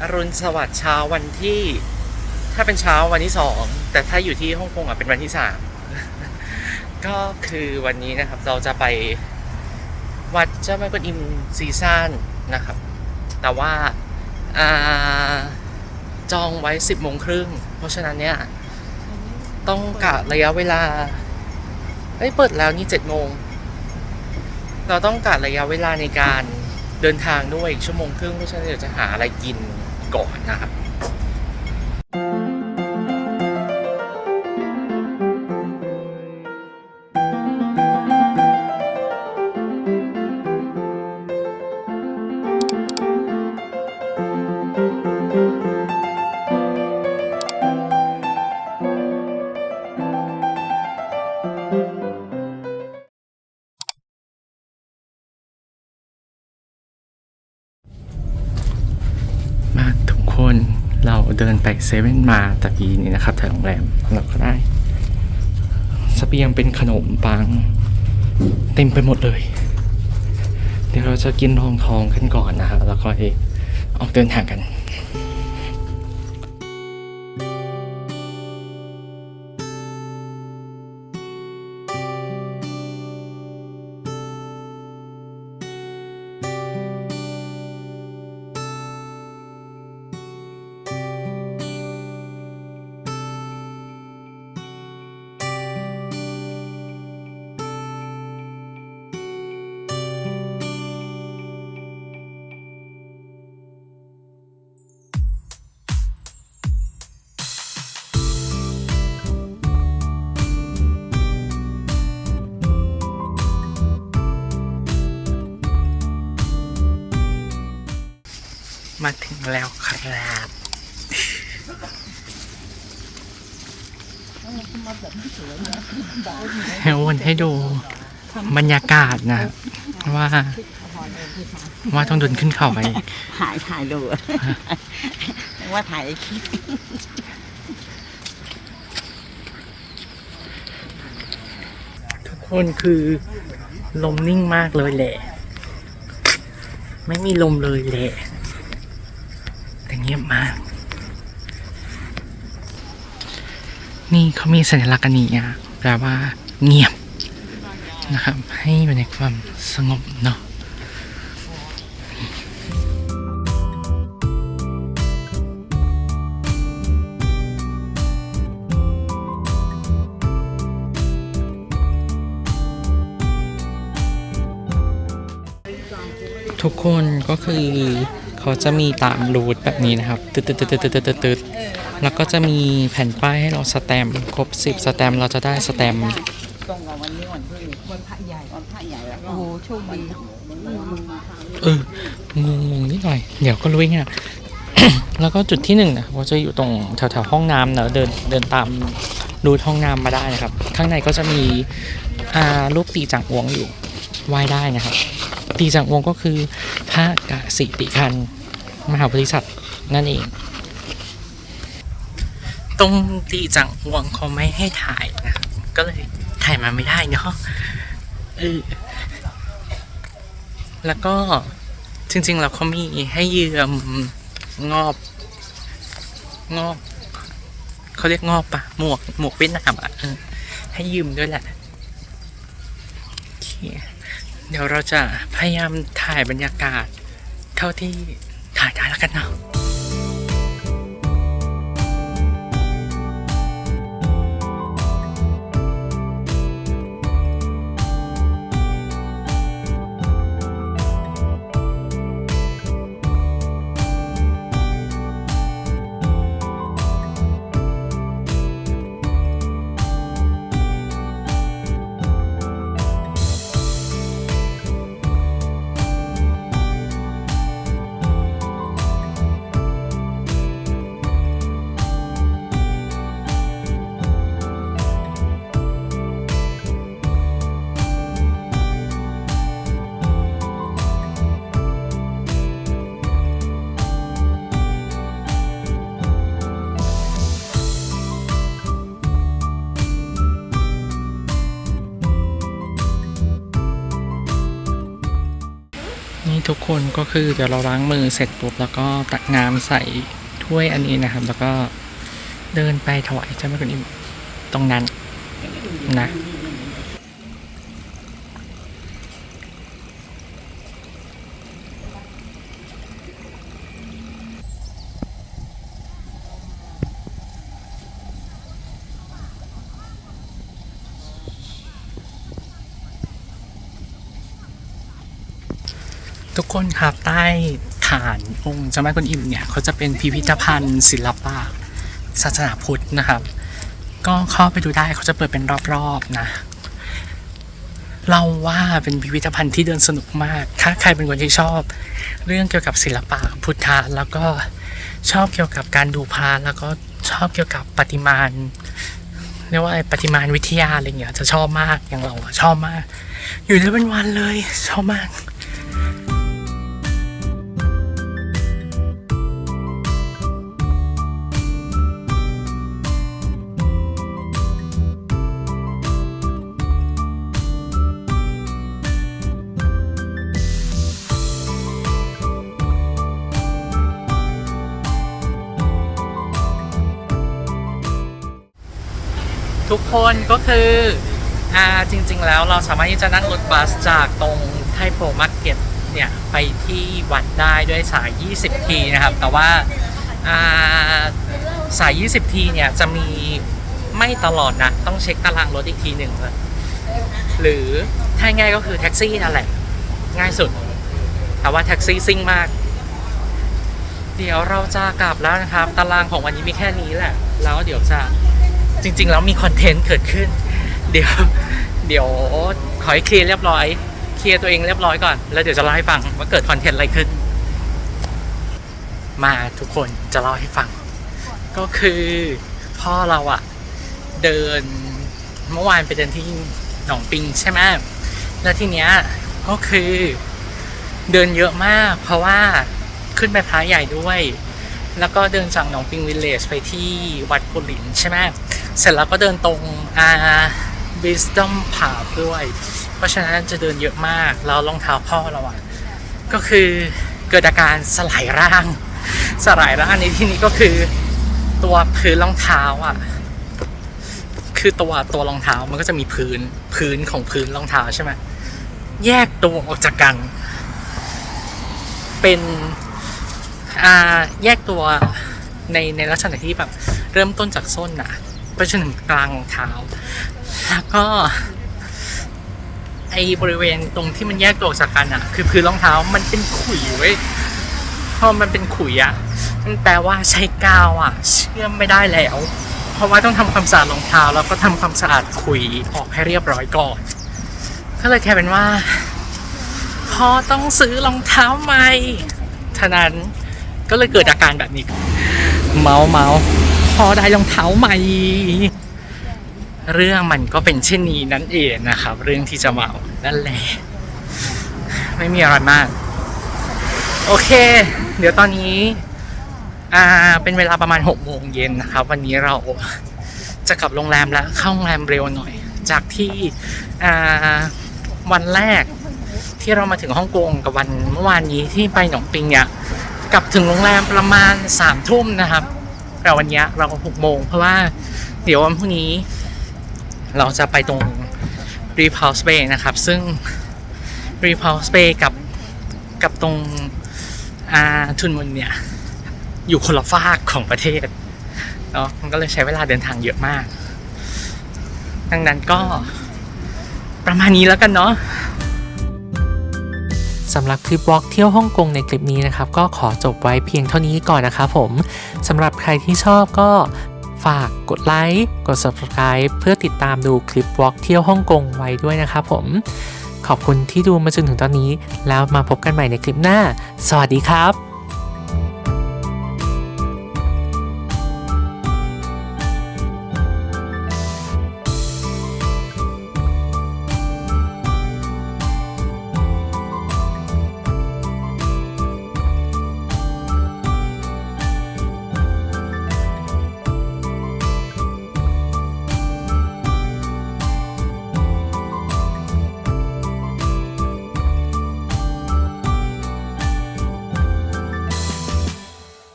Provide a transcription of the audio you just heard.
อรุณสวัสดิ์เช้าวันที่ ถ้าเป็นเช้าวันที่สองแต่ถ้าอยู่ที่ฮ่องกงอะเป็นวันที่สามก็คือวันนี้นะครับเราจะไปวัดเจ้าแม่กวนอิมซีซั่นนะครับ แต่ว่าจองไว้10โมงครึ่งเพราะฉะนั้นเนี่ยต้องกะระยะเวลาเอ้ยเปิดแล้วนี่7โมงเราต้องกะระยะเวลาในการเดินทางด้วยอีกชั่วโมงครึ่งเพราะฉะนั้นเดี๋ยวจะหาอะไรกิน ก่อนนะครับ คนเราเดินไปเซเว่นมาตะกี้นี้นะครับแถวโรงแรมเราก็ได้สเปียงเป็นขนมปัง เต็มไปหมดเลย เดี๋ยวเราจะกินรองทองกันก่อนนะฮะแล้วก็ออกเดินทางกัน มาถึงแล้วครับให้วนให้ดูบรรยากาศนะ ว่า ว่าต้องเดินขึ้นเขาไปถ่ายถ่ายดูว่าถ่ายคลิปทุกคนคือลมนิ่งมากเลยแหละ ไม่มีลมเลยแหละแต่ เงียบมาก นี่เขามีสัญลักษณ์อันนี้อะแปลว่าเงียบนะครับ ให้อยู่ในความสงบเนาะทุกคนก็คือ เขาจะมีตามรูทแบบนี้นะครับตึ๊ดตึ๊ดตึ๊ดตึ๊ดตึ๊ดตึ๊ดตึ๊ดแล้วก็จะมีแผ่นป้ายให้เราสแตมป์ครบ10สแตมป์เราจะได้สแตมป์ตรงกับวันนี้วันที่วันพระใหญ่วันพระใหญ่แล้วโอ้โหโชคดีเอองงงๆนิดหน่อย เดี๋ยวก็รู้เองอะแล้วก็จุดที่หนึ่งนะว่าจะอยู่ตรงแถวๆห้องน้ำเนอะเดินเดินตามรูทห้องน้ำมาได้นะครับ ข้างในก็จะมีอ่ารูปตีจังอวงอยู่ไหว้ได้นะครับ ตีจังวงก็คือพระกสิติคัน มหาบริษัทนั่นเอง ตรงตีจังวงเขาไม่ให้ถ่ายนะก็เลยถ่ายมาไม่ได้เนาะเออแล้วก็จริงๆแล้วเขามีให้ยืมงอบ งอบเขาเรียกงอบปะหมวกหมวกเวียดนามอะให้ยืมด้วยแหละโอเค เดี๋ยวเราจะพยายามถ่ายบรรยากาศ เท่าที่ถ่ายได้แล้วกันเนาะ คนก็คือเดี๋ยวเราล้างมือเสร็จปุ๊บแล้วก็ตักน้ำใส่ถ้วยอันนี้นะครับ แล้วก็เดินไปถวายเจ้าแม่กวนอิมตรงนั้นนะ ทุกคนครับใต้ฐานองค์เจ้าแม่กวนอิมเนี่ยเขาจะเป็นพิพิธภัณฑ์ ศิลปะศาสนาพุทธนะครับ ก็เข้าไปดูได้เขาจะเปิดเป็นรอบๆนะ เราว่าเป็นพิพิธภัณฑ์ที่เดินสนุกมาก ถ้าใครเป็นคนที่ชอบ เรื่องเกี่ยวกับศิลปะพุทธะแล้วก็ชอบเกี่ยวกับการดูพระแล้วก็ชอบเกี่ยวกับปฏิมานเรียกว่าอะไรปฏิมานวิทยาอะไรเงี้ยจะชอบมากอย่างเราชอบมาก อยู่ได้เป็นวันเลยชอบมาก ทุกคนก็คืออ่าจริง ๆ แล้วเราสามารถที่จะนั่งรถบัสจากตรงไทโปมาร์เก็ตเนี่ยไปที่วัดได้ด้วยสาย 20 ทีนะครับ แต่ว่าอ่าสาย 20 ทีเนี่ยจะมีไม่ตลอดนะ ต้องเช็คตารางรถอีกทีหนึ่งหรือถ้าง่ายก็คือแท็กซี่นั่นแหละ ง่ายสุด แต่ว่าแท็กซี่ซิ่งมาก เดี๋ยวเราจะกลับแล้วนะครับ ตารางของวันนี้มีแค่นี้แหละ แล้วเดี๋ยวจะ จริง ๆ แล้วมีคอนเทนต์เกิดขึ้น เดี๋ยว เดี๋ยวขอให้เคลียร์เรียบร้อย เคลียร์ตัวเองเรียบร้อยก่อน แล้วเดี๋ยวจะเล่าให้ฟังว่าเกิดคอนเทนต์อะไรขึ้น มาทุกคนจะเล่าให้ฟัง ก็คือพ่อเราอะเดินเมื่อวานไปเดินที่หนองปิงใช่ไหมแล้วทีเนี้ยก็คือเดินเยอะมาก เพราะว่าขึ้นไปพระใหญ่ด้วย แล้วก็เดินจากหนองปิงวิลเลจไปที่วัดกุลินใช่ไหมเสร็จแล้วก็เดินตรงอา Wisdom Park ด้วย เพราะฉะนั้นจะเดินเยอะมากแล้วรองเท้าพ่อเราอะก็คือเกิดอาการสลายร่าง สลายร่างในที่นี้ก็คือตัวพื้นรองเท้าอะ คือตัวตัวรองเท้ามันก็จะมีพื้นพื้นของพื้นรองเท้าใช่ไหมแยกตัวออกจากกัน เป็น อ่าแยกตัวในในลักษณะที่แบบเริ่มต้นจากส้นน่ะไปจนถึงกลางรองเท้า แล้วก็ไอบริเวณตรงที่มันแยกตัวออกจากกันอะคือพื้นรองเท้ามันเป็นขุยเว้ยพอมันเป็นขุยอะมันแปลว่าใช้กาวอะเชื่อมไม่ได้แล้ว เพราะว่าต้องทำความสะอาดรองเท้าแล้วก็ทำความสะอาดขุยออกให้เรียบร้อยก่อน ก็เลยแค่เป็นว่า พอต้องซื้อรองเท้าใหม่ฉะนั้น ก็เลยเกิดอาการแบบนี้ เมาเมาพอได้รองเท้าใหม่ เรื่องมันก็เป็นเช่นนี้นั่นเองนะครับ เรื่องที่จะเมานั่นแหละไม่มีอะไรมาก โอเค เดี๋ยวตอนนี้ อ่าเป็นเวลาประมาณ6โมงเย็นนะครับ วันนี้เราจะกลับโรงแรมแล้วเข้าโรงแรมเร็วหน่อย จากที่อ่าวันแรกที่เรามาถึงฮ่องกงกับวันเมื่อวานนี้ที่ไปหนองปิงเนี่ย กลับถึงโรงแรมประมาณสามทุ่มนะครับแต่วันนี้เราหกโมงเพราะว่าเดี๋ยววันพรุ่งนี้ เราจะไปตรง r e p u l s e Bay นะครับ ซึ่ง r e p u l s e Bay กับกับตรงอ่าทุนมุนเนี่ย อยู่คนละฝากของประเทศเนาะมันก็เลยใช้เวลาเดินทางเยอะมาก ดังนั้นก็ประมาณนี้แล้วกันเนาะ สำหรับคลิปวอล์กเที่ยวฮ่องกงในคลิปนี้นะครับก็ขอจบไว้เพียงเท่านี้ก่อนนะครับผมสำหรับใครที่ชอบก็ฝากกดไลค์กด subscribe เพื่อติดตามดูคลิปวอล์กเที่ยวฮ่องกงไว้ด้วยนะครับผม ขอบคุณที่ดูมาจนถึงตอนนี้ แล้วมาพบกันใหม่ในคลิปหน้า สวัสดีครับ